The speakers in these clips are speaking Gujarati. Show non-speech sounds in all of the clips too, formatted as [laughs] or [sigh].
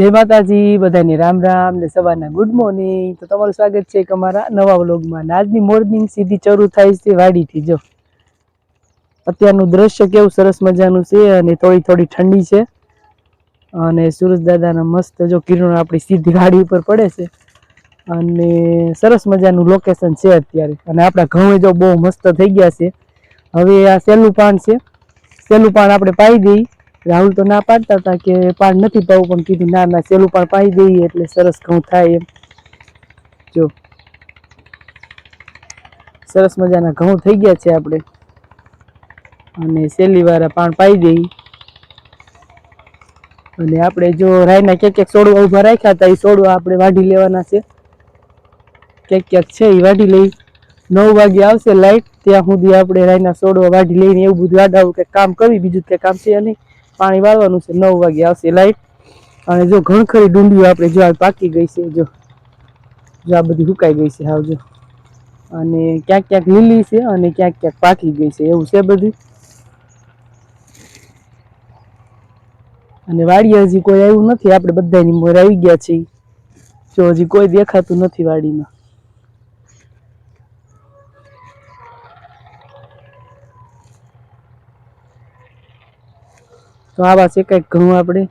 જય માતાજી, બધાને રામ રામ ને સવારના ગુડ મોર્નિંગ તો તમારું સ્વાગત છે એક અમારા નવા વ્લોગમાં આજની મોર્નિંગ સીધી શરૂ થાય છે વાડીથી, જો. અત્યારનું દ્રશ્ય કેવું સરસ મજાનું છે અને થોડી થોડી ઠંડી છે. અને સુરજ દાદાના મસ્ત જો કિરણો આપણી સીધી વાડી ઉપર પડે છે. અને સરસ મજાનું લોકેશન છે અત્યારે. અને આપણા ઘઉં જો બહુ મસ્ત થઈ ગયા છે. હવે આ સહેલું પાન છે. સહેલું પાન આપણે પાઈ દઈ રાહુલ તો ના પાડતા હતા કે પાડ નથી પાવું પણ કીધું, ના ના, સેલું પણ પાઈ દઈએ એટલે સરસ ઘઉં થાય એમ. જો. સરસ મજાના ઘઉં થઈ ગયા છે આપણે. અને સેલીવાળા પાણ પાઈ દઈ અને આપણે જો રાયના ક્યાંક ક્યાંક સોડવા ઊભા રાખ્યા હતા, એ સોડવા આપણે વાઢી લેવાના છે. ક્યાંક ક્યાંક છે, એ વાઢી લઈ. નવ વાગે આવશે લાઈટ, ત્યાં સુધી આપણે રાયના સોડવા વાઢી લઈને એવું બધું વાઢાવું કે કામ કરવી, બીજું કે કામ છે નહીં. પાણી વાળવાનું છે, નવ વાગે આવશે લાઈટ અને જો ઘણખરી ડુંડીઓ આપણે જો આ પાકી ગઈ છે, જો. જો આ બધી સુકાઈ ગઈ છે, હાવ અને ક્યાંક ક્યાંક લીલી છે અને ક્યાંક ક્યાંક પાકી ગઈ છે, એવું છે બધું. અને વાડીએ હજી કોઈ આવ્યું નથી, આપણે બધાની મોર આવી ગયા છીએ. જો હજી કોઈ દેખાતું નથી વાડીમાં. તો આવા છે કંઈક ઘઉં આપણે.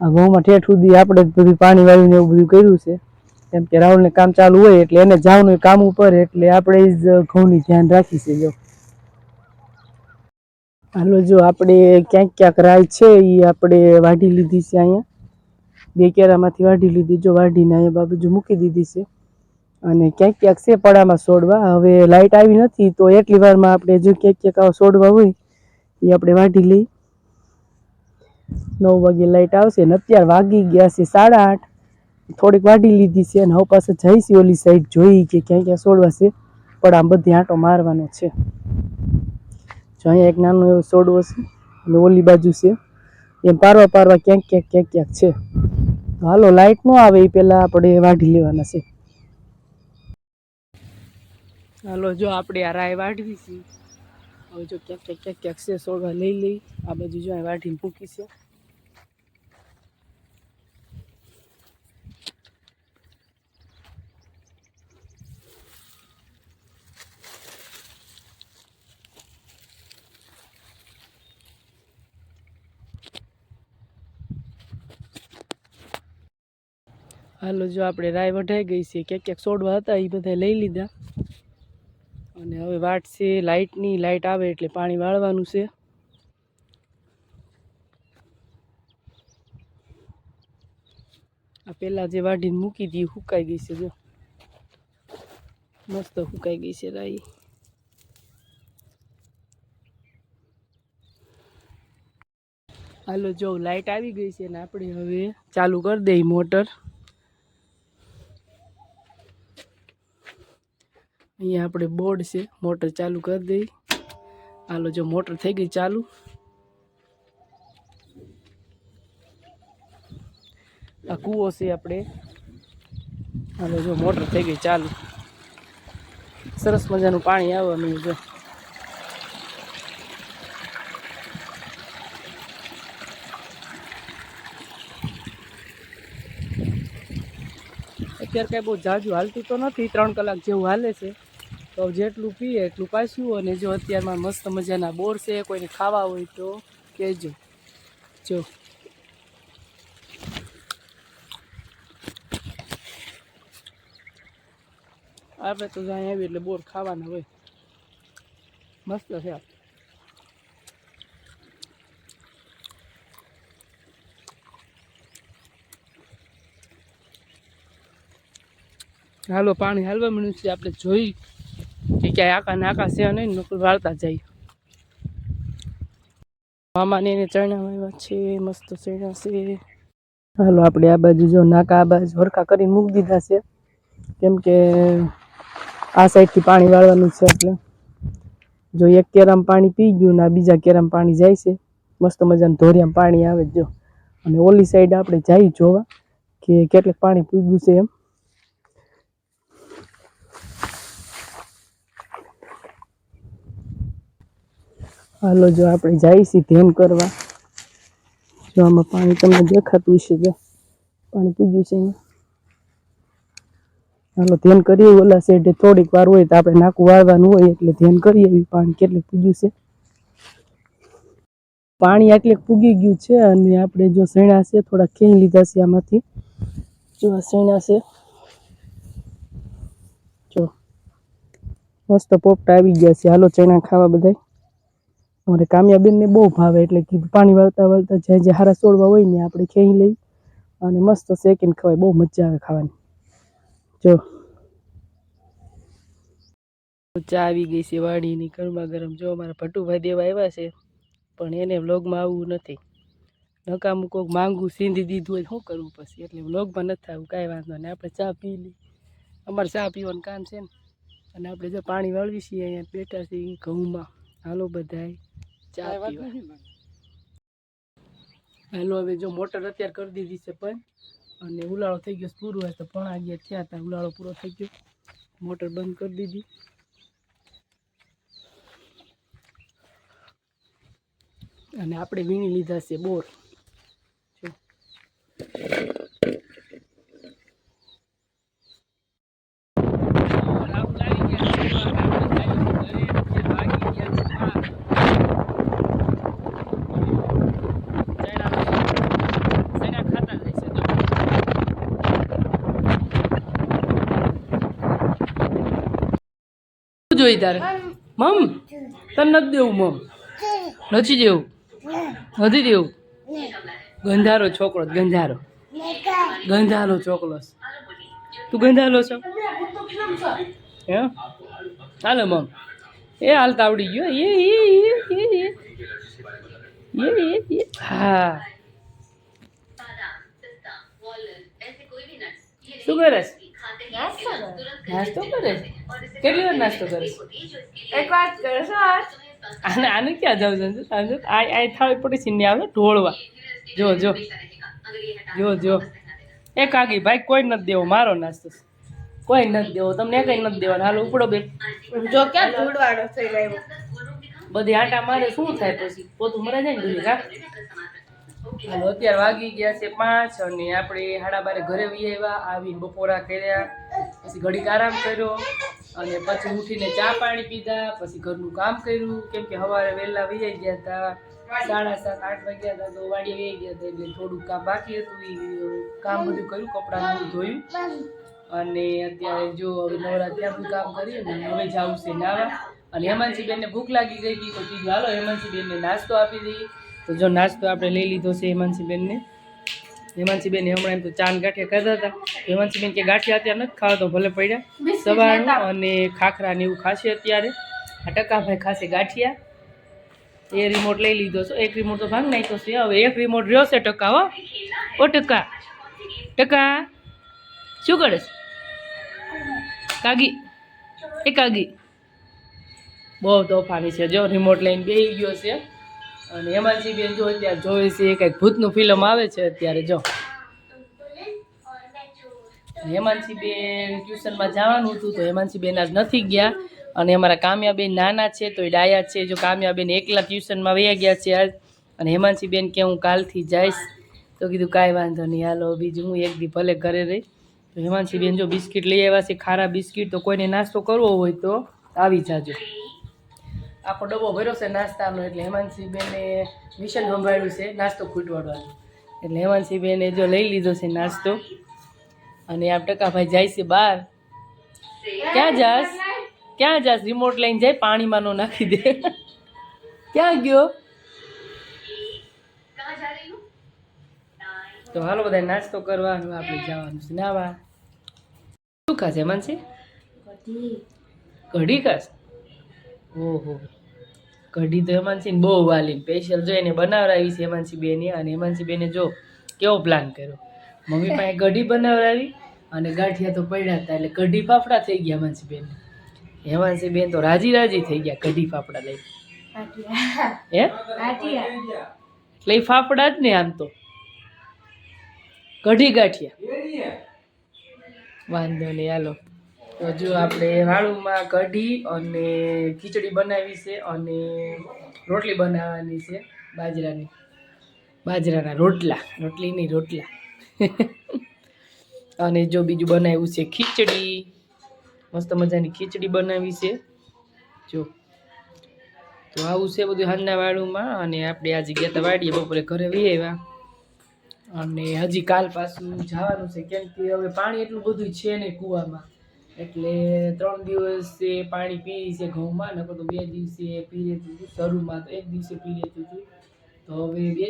આ ઘઉંમાં ઠેઠ સુધી આપણે બધું પાણી વાળીને એવું બધું કર્યું છે. કેમ કે રાહુલને કામ ચાલુ હોય એટલે એને જવાનું કામ ઉપર એટલે આપણે જ ઘઉંની ધ્યાન રાખીશું જો. હાલો જો આપણે ક્યાંક ક્યાંક રાય છે એ આપણે વાઢી લીધી છે અહીંયા. બે કેરામાંથી વાઢી લીધી, જો વાઢીને અહીંયા બાજુ મૂકી દીધી છે. અને ક્યાંક ક્યાંક છે પડામાં સોડવા. હવે લાઇટ આવી નથી તો એટલી વારમાં આપણે જો ક્યાંક ક્યાંક સોડવા હોય એ આપણે વાઢી લઈ. નવ વાગે લાઇટ આવશે ને અત્યારે વાગી ગયા છે સાડા આઠ. થોડીક વાઢી લીધી છે અને હવે પાસે જઈશી ઓલી સાઈડ જોઈ કે ક્યાં ક્યાં સોડવા છે. પણ આમ બધી આંટો મારવાનો છે. જો અહીંયા એક નાનો એવો સોડવો છે અને ઓલી બાજુ છે. એમ પારવા પારવા ક્યાંક ક્યાંક ક્યાંક ક્યાંક છે. હાલો લાઇટ ન આવે એ પહેલાં આપણે વાઢી લેવાના છે. હાલો, જો આપણે આ રાય વાઢવી છે. હવે જો ક્યાંક ક્યાંક ક્યાંક ક્યાંક છે સોડવા લઈ લઈ. આ બાજુ જો વાઢીને મૂકી છે. હાલો, જો આપણે રાય વઢાઈ ગઈ છે. ક્યાંક ક્યાંક સોડવા હતા, એ બધા લઈ લીધા. અને હવે વાટ છે લાઇટની લાઇટ આવે એટલે પાણી વાળવાનું છે. આ પહેલાં જે વાઢીને મૂકી હતી સુકાઈ ગઈ છે, જો. મસ્ત સુકાઈ ગઈ છે રાઈ. હાલો, જો લાઇટ આવી ગઈ છે ને આપણે હવે ચાલુ કરી દઈ મોટર. અહીંયા આપણે બોર્ડ છે, મોટર ચાલુ કરી દઈ. હાલો, જો મોટર થઈ ગઈ ચાલુ. આ કૂવો છે આપણે. હાલો, જો મોટર થઈ ગઈ ચાલુ. સરસ મજાનું પાણી આવવાનું જો અત્યારે કાંઈ બહુ જાજુ હાલતું તો નથી, ત્રણ કલાક જેવું હાલે છે. તો જેટલું પીએ એટલું પાછું અને જો અત્યારમાં મસ્ત મજાના બોર છે, કોઈને ખાવા હોય તો કહેજો. જો. આપણે તો જ્યાં આવી એટલે બોર ખાવાના હોય. મસ્ત છે હાલો, પાણી હાલવા મળ્યું છે, આપણે જોઈ ક્યાંય આકા નાકા છે નહીં નકલ વાળતા જાય. મામાને એને ચણા આવ્યા છે, મસ્ત ચણા છે. હાલો, આપણે આ બાજુ જો નાકા આ બાજુ હરખા કરીને મૂકી દીધા છે. કેમ કે આ સાઈડથી પાણી વાળવાનું છે એટલે. જો એક કેરામ પાણી પી ગયું ને બીજા કેરામ પાણી જાય છે. મસ્ત મજાનું ધોરિયામાં પાણી આવે જો અને ઓલી સાઈડ આપણે જઈ જોવા કે કેટલું પાણી પીગું છે એમ. હાલો, જો આપણે જઈશું ધ્યાન કરવા. જો આમાં પાણી તમને દેખાતું છે જો પાણી પૂગ્યું છે હાલો, ધ્યાન કરીએ ઓલા સાઈડે થોડીક વાર હોય તો આપણે નાકું વાળવાનું હોય એટલે ધ્યાન કરીએ પાણી કેટલું પૂગ્યું છે. પાણી એટલે પૂગી ગયું છે અને આપણે જો સૈણા છે, થોડા ખીણ લીધા છે આમાંથી. જો આ સૈણા છે. જો, મસ્ત પોપટા આવી ગયા છે. હાલો, ચણા ખાવા બધાય. અમારે કામ્યાબેનને બહુ ભાવે એટલે કીધું પાણી વાળતા વાળતા જે જે હારા છોડવા હોય ને આપણે ખેઈ લઈ અને મસ્ત શેકીને ખવાય, બહુ મજા આવે ખાવાની. જો. ચા આવી ગઈ છે વાડીની ગરમા ગરમ. જો અમારા ભટુભાઈ દેવા આવ્યા છે, પણ એને વ્લોગમાં આવવું નથી. નકામું કોક માંગું સીંધી દીધું હોય શું કરવું પછી? એટલે વ્લોગમાં નથી આવું કાંઈ વાંધો નહીં. આપણે ચા પી લઈ અમારે ચા પીવાનું કામ છે ને. અને આપણે જો પાણી વાળવી છીએ અહીંયા બેઠા છીએ ઘઉંમાં. હાલો બધાય. ચા પીવા હાલો હવે જો મોટર અત્યારે કરી દીધી છે પણ અને ઉલાળો થઈ ગયો પૂરું હોય તો પણ ગયા થયા હતા ઉલાળો પૂરો થઈ ગયો. મોટર બંધ કરી દીધી. અને આપણે વીણી લીધા છે બોર. જોઈ તારે. મમ, તને નથી દેવું, મમ? નથી દેવું? નથી દેવું? ગંધારો છોકરો, ગંધારો. ગંધારો છોકરો. તું ગંધારો છો? હે? હાલો, મમ. એ હાલતા આવડી ગયો. એ એ એ એ હા. શું કરે છે? નાસ્તો કરે? કેટલી વાર નાસ્તો કરે? એક વાત કરે આને આને ક્યાં જાવ છે? સાંજે આ આ થાળી પડી છે ને આવે ઢોળવા. જો જો. જો જો. એ કાકી ભાઈ કોઈ નથી દેવો મારો નાસ્તો કોઈ નથી દેવો તમને કઈ નથી દેવાનું. હાલો ઉપડો બે. જો ક્યાં ઢોળવાનો થઈ ગયો બધી આટા મારે શું થાય પછી? પોતું મરે જાય ને કા? હાલો, અત્યારે વાગી ગયા છે પાંચ અને આપણે સાડા બારે ઘરે વહી આવ્યા, આવીને બપોરા કર્યા, પછી ઘડીક આરામ કર્યો અને પછી ઉઠીને ચા પાણી પીધા, પછી ઘરનું કામ કર્યું. કેમ કે સવારે વહેલા વહી ગયા હતા સાડા સાત, આઠ વાગ્યા હતા તો વાડીએ વહી ગયા હતા એટલે થોડુંક કામ બાકી હતું એ કામ બધું કર્યું, કપડાં ધોયું. અને અત્યારે જો હવે નવરાત્રિનું કામ કરીએ ને હવે જવું છે નાવા. અને હેમાંશી બેનને ભૂખ લાગી ગઈ હતી, તો કીધું, હાલો હેમાંશી બેનને નાસ્તો આપી દઈએ. તો જો નાસ્તો આપણે લઈ લીધો છે હિમાંશીબેનને હિમાંશીબેન હેમાંશી બેન હમણાં એમ તો ચાન ગાંઠિયા કરતા હતા. હિમાંશીબેન કે ગાંઠિયા અત્યારે નથી ખાવા તો ભલે પડ્યા. સવારનું અને ખાખરા ને એવું ખાશે અત્યારે. આ ટકાભાઈ ખાશે ગાંઠિયા. એ રિમોટ લઈ લીધો છે. એક રિમોટ તો ભાંગ નાખ્યો છે. હવે એક રિમોટ રહ્યો છે ટકા હો. ઓ ટકા. ટકા. શું કરે છે? કાગી. એ કાગી. બહુ તોફાની છે. જો રિમોટ લઈને બેસી ગયો છે. અને હેમાંશી બેન જો અત્યારે જોવે છે કંઈક ભૂતનું ફિલ્મ આવે છે અત્યારે, જો. હેમાંશી બેન ટ્યુશનમાં જવાનું હતું, તો હેમાંશી બેન આજ નથી ગયા. અને અમારા કામ્યાબેન નાના છે, તો એ ડાયા છે. જો કામ્યાબેન એકલા ટ્યુશનમાં વયા ગયા છે આજ. અને હેમાંશી બેન કે હું કાલથી જઈશ. તો કીધું, કાંઈ વાંધો નહીં, હાલો, બીજું હું એક દી ભલે ઘરે રહી. તો હેમાંશી બેન જો બિસ્કિટ લઈ આવ્યા છે, ખારા બિસ્કિટ, તો કોઈને નાસ્તો કરવો હોય તો આવી જાજો. આખો ડબ્બો ભર્યો છે નાસ્તાનો. એટલે હેમાનસિંહબેને બેને મિશન સંભાળ્યું છે નાસ્તો ખૂટવાડવાનો. એટલે હેમાનસિંહબેને બેને જો લઈ લીધો છે નાસ્તો. અને આમ ટકાભાઈ જાય છે બહાર. ક્યાં જાસ ક્યાં જાસ રિમોટ લઈને જાય પાણીમાં નો નાખી દે. ક્યાં ગયો? તો હાલો બધા નાસ્તો કરવાનો આપણે જવાનું છે. નાવા. શું ખાશે હેમાંશી? કઢી ખાશ ઓહો. કઢી તો હેમાનસિંહ બહુ વાલી. સ્પેશિયલ જો એને બનાવડાવી છે હેમાનસિંહ બેને અને હેમાનસિંહ બેને જો કેવો પ્લાન કર્યો? મમ્મી પાસે કઢી બનાવડાવી અને ગાંઠિયા તો પડ્યા હતા એટલે કઢી ફાફડા થઈ ગયા હેમાનસિંહ બેન હેમાનસિંહ બેન તો રાજી રાજી થઈ ગયા કઢી ફાફડા લઈ હે? એટલે ફાફડા જ ને આમ તો. કઢી ગાંઠિયા. વાંધો નહીં હાલો. તો જો આપણે વાળુમાં કઢી અને ખીચડી બનાવી છે અને રોટલી બનાવવાની છે બાજરાની. બાજરાના રોટલા રોટલી નહીં રોટલા. [laughs] અને જો બીજું બનાવ્યું છે ખીચડી. મસ્ત મજાની ખીચડી બનાવી છે. જો. તો આવું છે બધું હાંજના વાળુંમાં અને આપણે આજે ગયા હતા વાડીએ બપોરે ઘરે વી આવ્યા. અને હજી કાલ પાછું જવાનું છે કેમ કે હવે પાણી એટલું બધું છે નહીં કૂવામાં. એટલે ત્રણ દિવસે પાણી પી છે ઘઉંમાં, નકર તો બે દિવસે પી રહેતું હતું, શરૂમાં તો એક દિવસે પી રહેતું હતું. તો હવે બે